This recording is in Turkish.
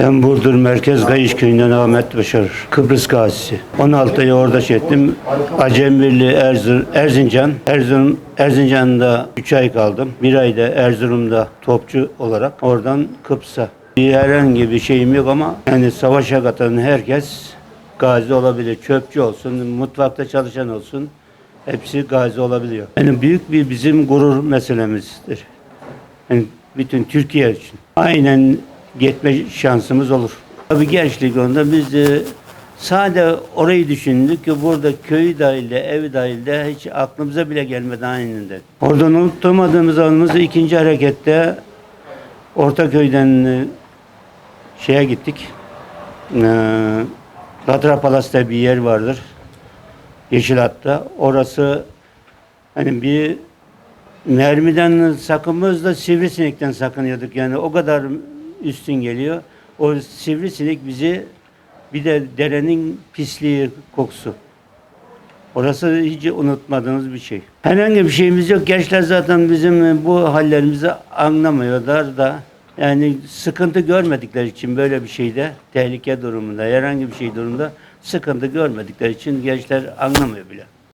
Ben Burdur Merkez Kayış Köyü'nden Ahmet Başar, Kıbrıs gazisi. 16 ayı orada şey ettim. Acemirli Erzur, Erzincan. Erzurum, Erzincan'da 3 ay kaldım. Bir ayda Erzurum'da topçu olarak oradan Kıbrıs'a. Bir herhangi bir şeyim yok ama yani savaşa katılan herkes gazi olabilir. Çöpçü olsun, mutfakta çalışan olsun. Hepsi gazi olabiliyor. Yani büyük bir bizim gurur meselemizdir. Yani bütün Türkiye için. Aynen gitme şansımız olur. Tabii gençlik onda biz de sade orayı düşündük ki burada köy dahilde, ev dahilde hiç aklımıza bile gelmedi aynen Oradan unutamadığımız anımız ikinci harekette Ortaköy'den e, şeye gittik. Ee, Katra Palas'ta bir yer vardır. Yeşilat'ta. Orası hani bir mermiden sakınmamız da sivrisinekten sakınıyorduk. Yani o kadar üstün geliyor. O sivrisinek bizi bir de derenin pisliği, kokusu. Orası hiç unutmadığımız bir şey. Herhangi bir şeyimiz yok. Gençler zaten bizim bu hallerimizi anlamıyorlar da yani sıkıntı görmedikleri için böyle bir şeyde tehlike durumunda, herhangi bir şey durumunda sıkıntı görmedikleri için gençler anlamıyor bile.